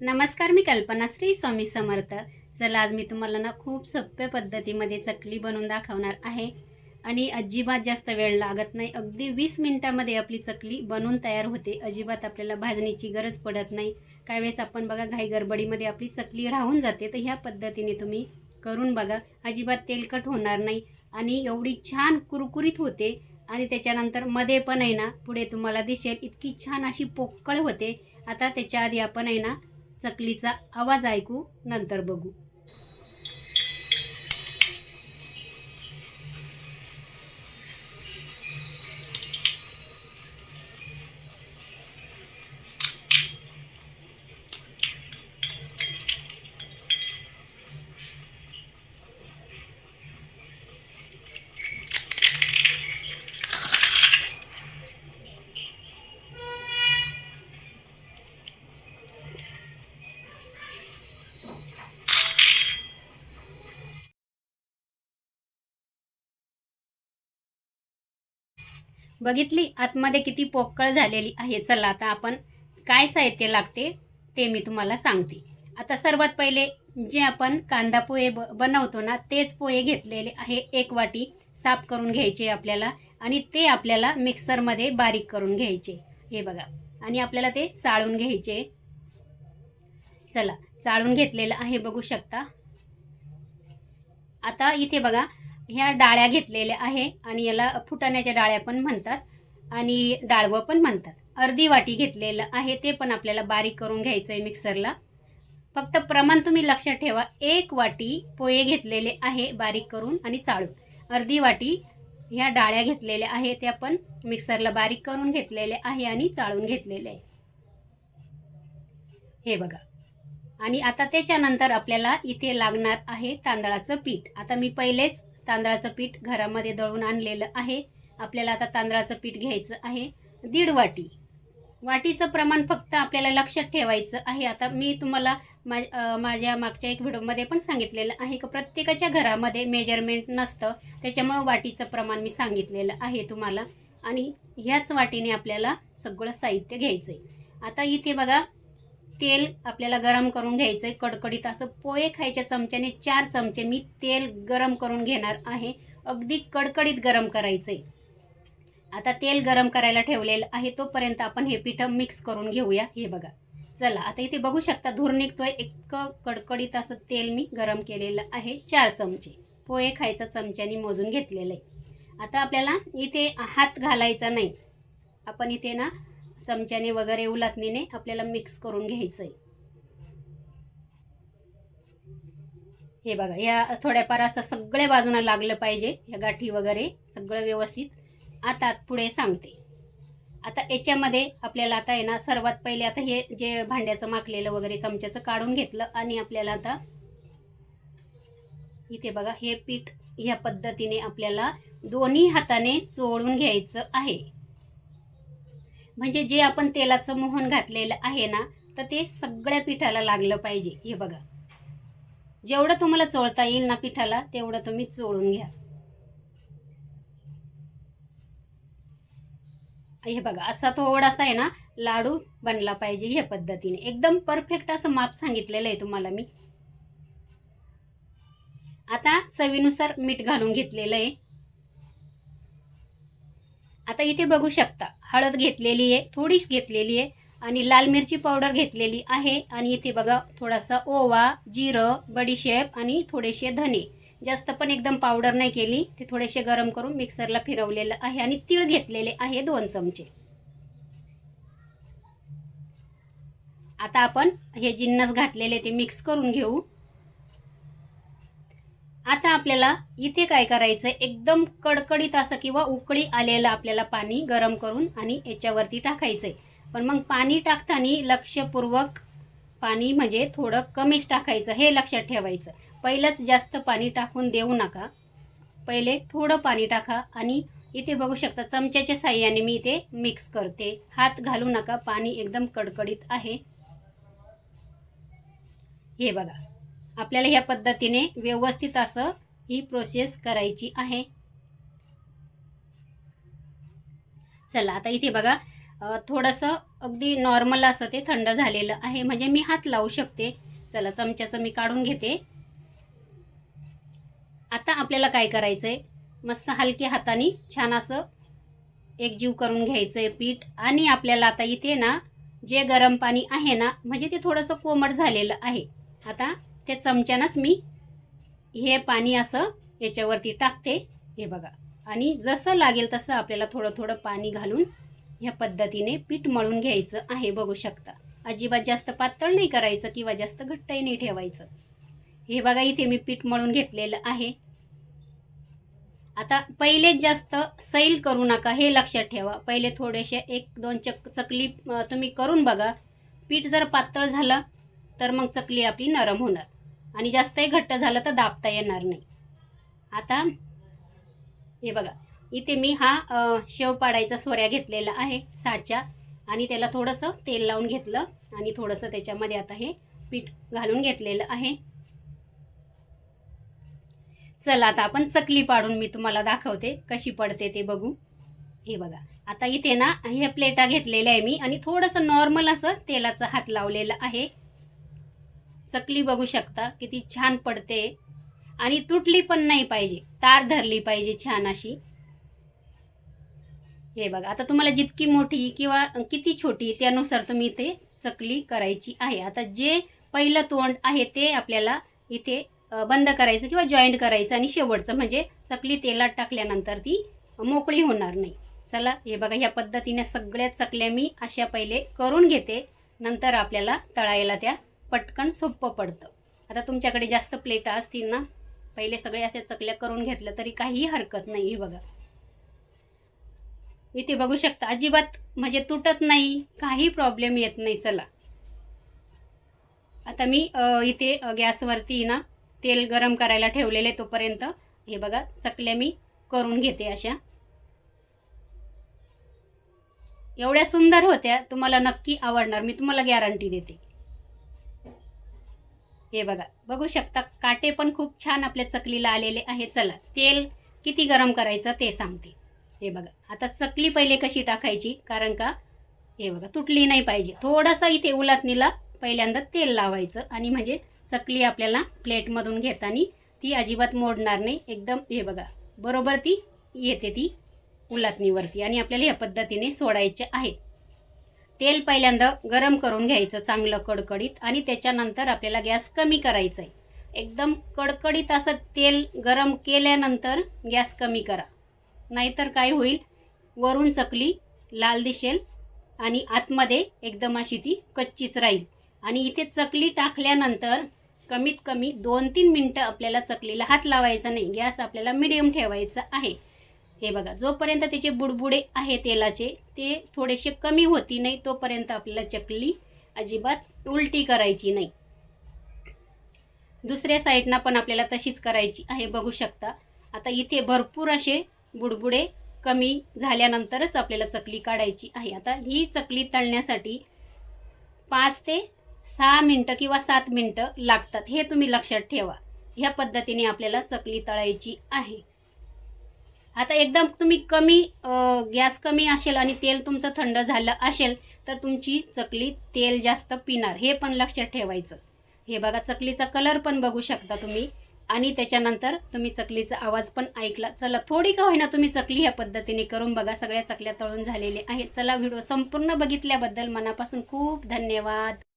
नमस्कार मी कल्पना श्री स्वामी समर्थ. चला आज मी तुम्हाला ना खूप सोप्या पद्धतीमध्ये चकली बनवून दाखवणार आहे. आणि अजिबात जास्त वेळ लागत नाही. अगदी वीस मिनिटामध्ये आपली चकली बनवून तयार होते. अजिबात आपल्याला भाजणीची गरज पडत नाही. काही वेळेस आपण बघा घाई गडबडीमध्ये आपली चकली राहून जाते. तर ह्या पद्धतीने तुम्ही करून बघा. अजिबात तेलकट होणार नाही. आणि एवढी छान कुरकुरीत होते. आणि त्याच्यानंतरमध्ये पण आहे ना पुढे तुम्हाला दिसेल इतकी छान अशी पोकळ होते. आता त्याच्या आधी आपण आहे ना चकलीचा आवाज ऐकू नंतर बघू. बघितली आतमध्ये किती पोकळ झालेली आहे. चला आता आपण काय साहित्य लागते ते मी तुम्हाला सांगते. आता सर्वात पहिले जे आपण कांदा पोहे ब बनवतो ना तेच पोहे घेतलेले आहे. एक वाटी साफ करून घ्यायचे आपल्याला आणि ते आपल्याला मिक्सरमध्ये बारीक करून घ्यायचे. हे बघा. आणि आपल्याला ते चाळून घ्यायचे. चला चाळून घेतलेलं आहे बघू शकता. आता इथे बघा ह्या डाळ्या घेतलेल्या आहे आणि याला फुटाण्याच्या डाळ्या पण म्हणतात आणि डाळवं पण म्हणतात. अर्धी वाटी घेतलेलं आहे ते पण आपल्याला बारीक करून घ्यायचं आहे मिक्सरला. फक्त प्रमाण तुम्ही लक्षात ठेवा एक वाटी पोहे घेतलेले आहे बारीक करून आणि चाळून. अर्धी वाटी ह्या डाळ्या घेतलेल्या आहे त्या पण मिक्सरला बारीक करून घेतलेले आहे आणि चाळून घेतलेले आहे. हे बघा. आणि आता त्याच्यानंतर आपल्याला इथे लागणार आहे तांदळाचं पीठ. आता मी पहिलेच तांदळाचं पीठ घरामध्ये दळून आणलेलं आहे. आपल्याला आता तांदळाचं पीठ घ्यायचं आहे. दीड वाटी. वाटीचं प्रमाण फक्त आपल्याला लक्षात ठेवायचं आहे. आता मी तुम्हाला मा माझ्या मागच्या एक व्हिडिओमध्ये पण सांगितलेलं आहे की प्रत्येकाच्या घरामध्ये मेजरमेंट नसतं. त्याच्यामुळं वाटीचं प्रमाण मी सांगितलेलं आहे तुम्हाला. आणि ह्याच वाटीने आपल्याला सगळं साहित्य घ्यायचं आहे आता इथे बघा तेल आपल्याला गरम करून घ्यायचं आहे कडकडीत असं पोहे खायच्या चमच्याने चार चमचे मी तेल गरम करून घेणार आहे. अगदी कडकडीत गरम करायचं आहे आता तेल गरम करायला ठेवलेलं आहे तोपर्यंत आपण हे पिठं मिक्स करून घेऊया. हे बघा. चला आता इथे बघू शकता धूर निघतोय. इतकं कडकडीत असं तेल मी गरम केलेलं आहे. चार चमचे. पोहे खायचा चमच्याने मोजून घेतलेलं आहे. आता आपल्याला इथे हात घालायचा नाही. आपण इथे ना चमच्याने वगैरे उलातणीने आपल्याला मिक्स करून घ्यायचं आहे हे बघा या थोड्याफार असं सगळ्या बाजूला लागलं पाहिजे या गाठी वगैरे सगळं व्यवस्थित. आता पुढे सांगते. आता याच्यामध्ये आपल्याला आता आहे ना सर्वात पहिले आता हे जे भांड्याचं माकलेलं वगैरे चमच्याचं काढून घेतलं आणि आपल्याला आता इथे बघा हे पीठ ह्या पद्धतीने आपल्याला दोन्ही हाताने चोळून घ्यायचं आहे. म्हणजे जे आपण तेलाचं मोहन घातलेलं आहे ना तर ते सगळ्या पिठाला लागलं पाहिजे. हे बघा. जेवढं तुम्हाला चोळता येईल ना पिठाला तेवढं तुम्ही चोळून घ्या. हे बघा असा थोडासा आहे ना लाडू बनला पाहिजे ह्या पद्धतीने. एकदम परफेक्ट असं माप सांगितलेलं आहे तुम्हाला मी. आता चवीनुसार मीठ घालून घेतलेलं आहे. आता इथे बघू शकता. हळद घेतलेली आहे थोडीच घेतलेली आहे आणि लाल मिरची पावडर घेतलेली आहे. आणि इथे बघा थोडासा ओवा जिरं बडीशेप आणि थोडेसे धने. जास्त पण एकदम पावडर नाही केली. ते थोडेसे गरम करून मिक्सरला फिरवलेलं आहे आणि तीळ घेतलेले आहे दोन चमचे. आता आपण हे जिन्नस घातलेले ते मिक्स करून घेऊ. आता आपल्याला इथे काय करायचं एकदम कडकडीत असं किंवा उकळी आलेलं आपल्याला पाणी गरम करून आणि याच्यावरती टाकायचंय. पण मग पाणी टाकताना लक्षपूर्वक पाणी म्हणजे थोडं कमीच टाकायचं हे लक्षात ठेवायचं. पहिलंच जास्त पाणी टाकून देऊ नका. पहिले थोडं पाणी टाका आणि इथे बघू शकता चमच्याच्या साह्याने मी इथे मिक्स करते. हात घालू नका पाणी एकदम कडकडीत आहे. हे बघा. आपल्याला ह्या पद्धतीने व्यवस्थित असं ही प्रोसेस करायची आहे. चला आता इथे बघा थोडंसं अगदी नॉर्मल असं ते थंड झालेलं आहे. म्हणजे मी हात लावू शकते. चला चमच्याचं मी काढून घेते. आता आपल्याला काय करायचं आहे मस्त हलक्या हाताने छान असं एकजीव करून घ्यायचं आहे पीठ. आणि आपल्याला आता इथे ना जे गरम पाणी आहे ना म्हणजे ते थोडंसं कोमट झालेलं आहे. आता त्या चमच्यानंच मी हे पाणी असं याच्यावरती टाकते. हे बघा. आणि जसं लागेल तसं आपल्याला थोडं थोडं पाणी घालून ह्या पद्धतीने पीठ मळून घ्यायचं आहे. बघू शकता. अजिबात जास्त पातळ नाही करायचं किंवा जास्त घट्टही नाही ठेवायचं. हे बघा इथे मी पीठ मळून घेतलेलं आहे. आता पहिले जास्त सैल करू नका हे लक्षात ठेवा. पहिले थोडेसे एक दोन चक चकली तुम्ही करून बघा. पीठ जर पातळ झालं तर मग चकली आपली नरम होणार. आणि जास्तही घट्ट झालं तर दाबता येणार नाही. आता हे बघा इथे मी हा शेव पाडायचा सोऱ्या घेतलेला आहे साच्या. आणि त्याला थोडंसं तेल लावून घेतलं आणि थोडंसं त्याच्यामध्ये आता हे पीठ घालून घेतलेलं आहे. चला आता आपण चकली पाडून मी तुम्हाला दाखवते कशी पडते ते बघू. हे बघा आता इथे ना हे प्लेटा घेतलेल्या आहे मी. आणि थोडंसं नॉर्मल असं तेलाचा हात लावलेला आहे. चकली बघू शकता. किती छान पडते. आणि तुटली पण नाही पाहिजे. तार धरली पाहिजे छान अशी. हे बघा आता तुम्हाला जितकी मोठी किंवा किती छोटी त्यानुसार तुम्ही इथे चकली करायची आहे. आता जे पहिलं तोंड आहे ते आपल्याला इथे बंद करायचं किंवा जॉईंट करायचं आणि शेवटचं म्हणजे चकली तेलात टाकल्यानंतर ती मोकळी होणार नाही. चला हे बघा ह्या पद्धतीने सगळ्या चकल्या मी अशा पहिले करून घेते. नंतर आपल्याला तळायला त्या पटकन सोपं पडतं. आता तुमच्याकडे जास्त प्लेटा असतील ना पहिले सगळे असे चकल्या करून घेतल्या तरी काहीही हरकत नाही हे बघा. इथे बघू शकता अजिबात म्हणजे तुटत नाही काही प्रॉब्लेम येत नाही चला. आता मी इथे गॅसवरती ना तेल गरम करायला ठेवलेले तोपर्यंत हे बघा चकल्या मी करून घेते अशा. एवढ्या सुंदर होत्या तुम्हाला नक्की आवडणार मी तुम्हाला गॅरंटी देते. हे बघा बघू शकता काटे पण खूप छान आपल्या चकलीला आलेले आहे. चला तेल किती गरम करायचं ते सांगते. हे बघा आता चकली पहिले कशी टाकायची? कारण का? हे बघा तुटली नाही पाहिजे. थोडासा इथे उलातणीला पहिल्यांदा तेल लावायचं आणि म्हणजे चकली आपल्याला प्लेटमधून घेताना ती अजिबात मोडणार नाही. एकदम हे बघा बरोबर ती येते ती उलातणीवरती आणि आपल्याला या पद्धतीने सोडायचे आहे. तेल पहिल्यांदा गरम करून घ्यायचं चांगलं कडकडीत आणि त्याच्यानंतर आपल्याला गॅस कमी करायचा आहे एकदम कडकडीत असं तेल गरम केल्यानंतर गॅस कमी करा. नाहीतर काय होईल? वरून चकली लाल दिसेल आणि आतमध्ये एकदम अशी ती कच्चीच राहील. आणि इथे चकली टाकल्यानंतर कमीत कमी दोन तीन मिनटं आपल्याला चकलीला हात लावायचा नाही. गॅस आपल्याला मिडियम ठेवायचा आहे. हे बघा जोपर्यंत त्याचे बुडबुडे आहे तेलाचे ते थोडेसे कमी होती नाही तोपर्यंत आपल्याला चकली अजिबात उलटी करायची नाही. दुसऱ्या साईडनं पण आपल्याला तशीच करायची आहे बघू शकता. आता इथे भरपूर असे बुडबुडे कमी झाल्यानंतरच आपल्याला चकली काढायची आहे. आता ही चकली तळण्यासाठी पाच ते सहा मिनटं किंवा सात मिनटं लागतात हे तुम्ही लक्षात ठेवा. ह्या पद्धतीने आपल्याला चकली तळायची आहे. आता एकदम तुम्ही कमी गॅस कमी असेल आणि तेल तुमचं थंड झालं असेल तर तुमची चकली तेल जास्त पिणार. हे पण लक्षात ठेवायचं. हे बघा चकलीचा कलर पण बघू शकता तुम्ही. आणि त्याच्यानंतर तुम्ही चकलीचा आवाज पण ऐकला. चला थोडी का होईना तुम्ही चकली ह्या पद्धतीने करून बघा. सगळ्या चकल्या तळून झालेल्या आहेत. चला व्हिडिओ संपूर्ण बघितल्याबद्दल मनापासून खूप धन्यवाद.